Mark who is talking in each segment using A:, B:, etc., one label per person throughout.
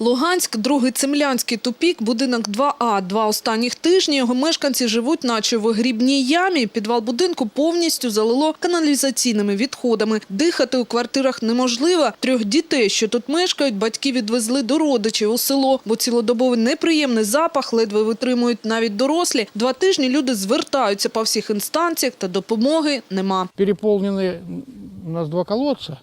A: Луганськ, другий цемлянський тупік, будинок 2А. Два останніх тижні його мешканці живуть наче в грібній ямі. Підвал будинку повністю залило каналізаційними відходами. Дихати у квартирах неможливо. Трьох дітей, що тут мешкають, батьки відвезли до родичів у село, бо цілодобовий неприємний запах ледве витримують навіть дорослі. Два тижні люди звертаються по всіх інстанціях, та допомоги нема.
B: переполнены у нас два колодца.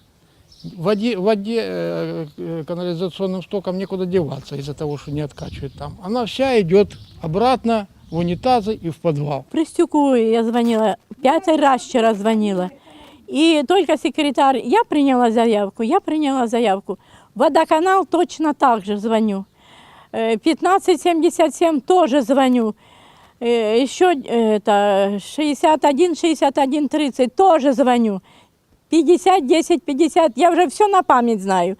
B: В воде, в воде э, э, канализационным стоком некуда деваться из-за того, что не откачивает там. Она вся идет обратно в унитазы и в подвал.
C: Пристюку я звонила, пять раз вчера звонила. И только секретарь, я приняла заявку, я приняла заявку. Водоканал точно так же звоню. Э, 1577 тоже звоню. Э, Еще э, это 61, 61, 30 тоже звоню. 50, 10, 50, я уже все на память знаю.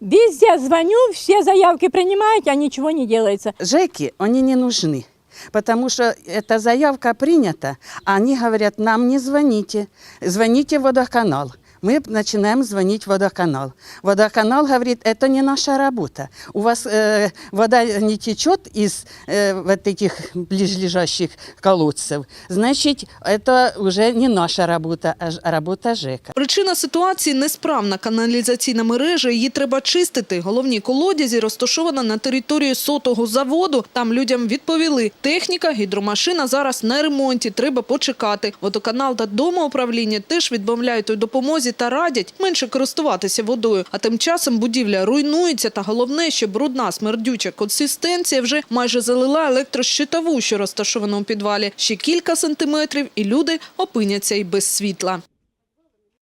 C: Везде звоню, все заявки принимают, а ничего не делается.
D: ЖЭКи, они не нужны. Потому что эта заявка принята, а они говорят, нам не звоните, звоните в водоканал. Мы начинаем звонить в водоканал. Водоканал говорит, это не наша работа. У вас э, вода не течет из э, вот этих ближлежащих колодцев. Значит, это уже не наша работа, а ж- работа ЖЭКа.
A: Причина ситуації несправна каналізаційна мережа. Її треба чистити. Головні колодязі розташована на території сотого заводу. Там людям відповіли: техніка, гідромашина зараз на ремонті. Треба почекати. Водоканал та домоуправління теж відмовляють у допомозі та радять менше користуватися водою. А тим часом будівля руйнується. Та головне, що брудна смердюча консистенція вже майже залила електрощитову, що розташована у підвалі. Ще кілька сантиметрів, і люди опиняться і без світла.